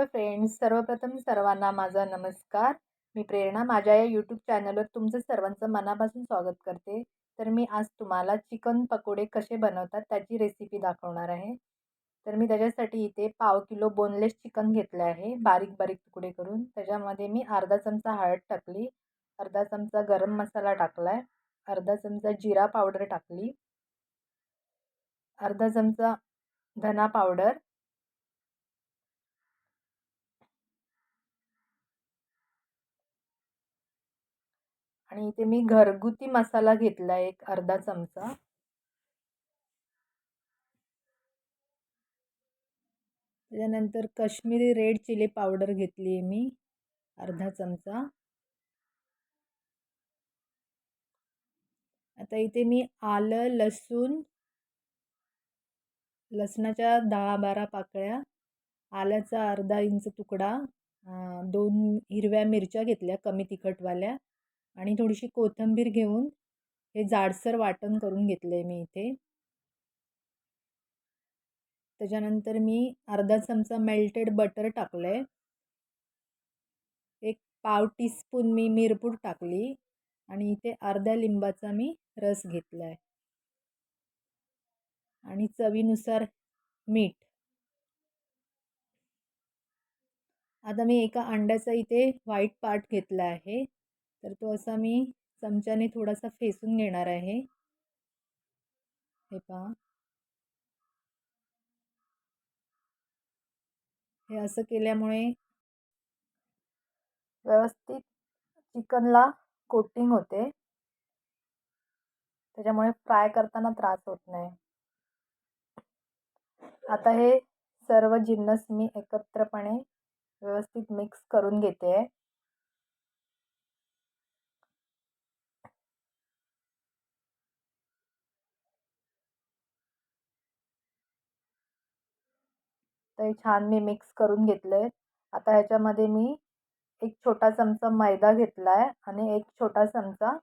Hello friends सर्वप्रथम सर्वांना माझा नमस्कार. मी प्रेरणा माझ्या या यूट्यूब चॅनलवर तुमचं सर्वांचं मनापासून स्वागत करते. तर मी आज तुम्हाला चिकन पकोडे कसे बनवतात त्याची रेसिपी दाखवणार आहे. तर मी त्याच्यासाठी इथे पाव किलो बोनलेस चिकन घेतलं आहे बारीक बारीक तुकडे करून. त्याच्यामध्ये मी अर्धा चमचा हळद टाकली अर्धा चमचा गरम मसाला टाकला आहे अर्धा चमचा जिरा पावडर टाकली अर्धा चमचा धना पावडर आणि इथे मी घरगुती मसाला घेतला एक अर्धा चमचा. त्याच्यानंतर कश्मीरी रेड चिली पावडर घेतली आहे मी अर्धा चमचा. आता इथे मी आलं लसूण लसणाच्या दहा बारा पाकळ्या आल्याचा अर्धा इंच तुकडा दोन हिरव्या मिरच्या घेतल्या कमी तिखटवाल्या. आणि थोडीशी कोथिंबीर घेऊन हे जाडसर वाटण करून घेतलं आहे मी इथे. त्याच्यानंतर मी अर्धा चमचा मेल्टेड बटर टाकलं आहे एक पाव टीस्पून मी मिरपूड टाकली आणि इथे अर्ध्या लिंबाचा मी रस घेतला आहे आणि चवीनुसार मीठ. आता मी एका अंड्याचा इथे व्हाईट पार्ट घेतला आहे. तर तो असा मी चमच्याने थोडासा फेसून घेणार आहे. हे पहा. हे असं केल्यामुळे व्यवस्थित चिकनला कोटिंग होते. त्याच्यामुळे फ्राय करताना त्रास होत नाही. आता हे सर्व जिन्नस मी एकत्रपणे व्यवस्थित मिक्स करून घेते. तर हे छान मी मिक्स करून घेतलं आहे आता ह्याच्यामध्ये मी एक छोटा चमचा मैदा घेतला आहे आणि एक छोटा चमचा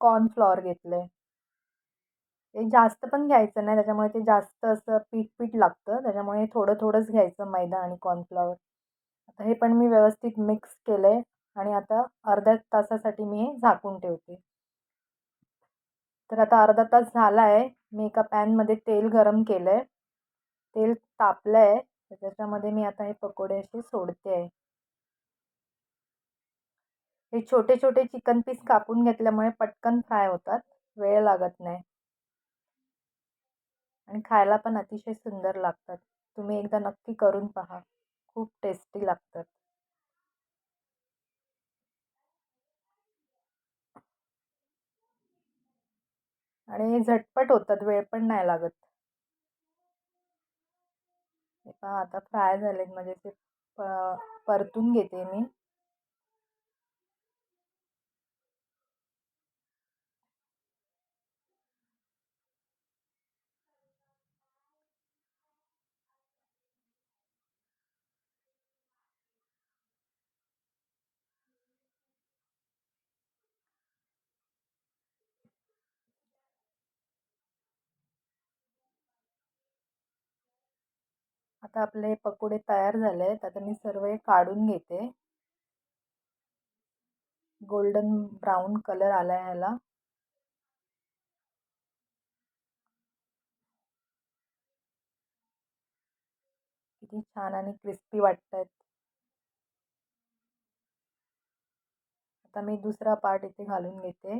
कॉर्नफ्लॉवर घेतलं आहे ते जास्त पण घ्यायचं नाही त्याच्यामुळे ते जास्त असं पीठ पीठ लागतं त्याच्यामुळे थोडं थोडंच घ्यायचं मैदा आणि कॉर्नफ्लॉवर आता हे पण मी व्यवस्थित मिक्स केलं आहे आणि आता अर्ध्या तासासाठी मी हे झाकून ठेवते. तर आता अर्धा तास झाला आहे मी एका पॅनमध्ये तेल गरम केलं आहे तेल तापलं आहे तर त्याच्यामध्ये मी आता हे पकोडे असे सोडते आहे. हे छोटे छोटे चिकन पीस कापून घेतल्यामुळे पटकन फ्राय होतात. वेळ लागत नाही. आणि खायला पण अतिशय सुंदर लागतात. तुम्ही एकदा नक्की करून पहा. खूप टेस्टी लागतात. आणि झटपट होतात. वेळ पण नाही लागत. पहा आता फ्राय झालेत. म्हणजे ते प परतून घेते मी. आता आपले पकोडे तयार झाले आहेत आता मी सर्व हे काढून घेते. गोल्डन ब्राऊन कलर आला आहे ह्याला. किती छान आणि क्रिस्पी वाटत आहेत आता मी दुसरा पार्ट इथे घालून घेते.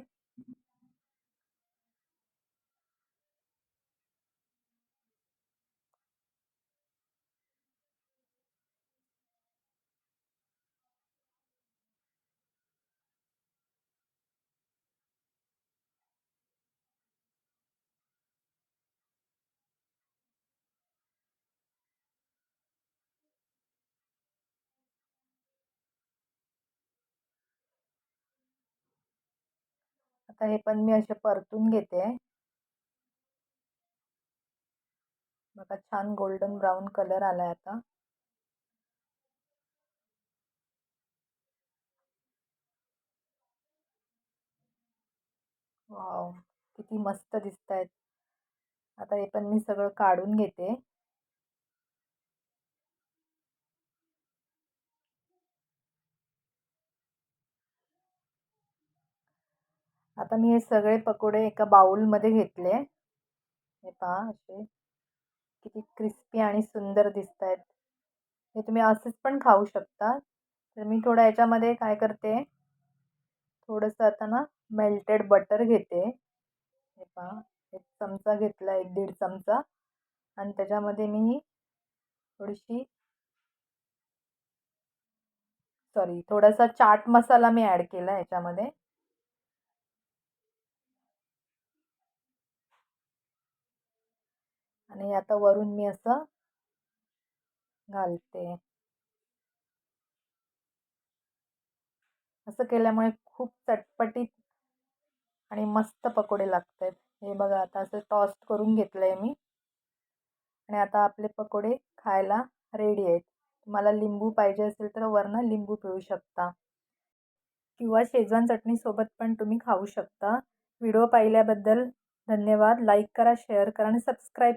आता हे पण मी असे परतून घेते. बघा छान गोल्डन ब्राऊन कलर आला आहे आता. वाव किती मस्त दिसत आहेत आता हे पण मी सगळं काढून घेते. आता मी हे सगळे पकोडे एका बाउलमध्ये घेतले. हे पहा असे. किती क्रिस्पी आणि सुंदर दिसत आहेत हे तुम्ही असेच पण खाऊ शकता. तर मी थोडं याच्यामध्ये काय करते? थोडंसं आता ना मेल्टेड बटर घेते. हे पहा. एक चमचा घेतला एक दीड चमचा. आणि त्याच्यामध्ये मी थोडीशी सॉरी थोडासा चाट मसाला मी ॲड केला याच्यामध्ये. आणि आता वरून मी असं घालते. असं केल्यामुळे खूप चटपटीत आणि मस्त पकोडे लागत आहेत हे बघा आता असं टॉस्ट करून घेतलं आहे मी. आणि आता आपले पकोडे खायला रेडी आहेत. तुम्हाला लिंबू पाहिजे असेल तर वरनं लिंबू पिळू शकता. किंवा शेजवान चटणीसोबत पण तुम्ही खाऊ शकता. व्हिडिओ पाहिल्याबद्दल धन्यवाद. लाईक करा शेअर करा आणि सबस्क्राईब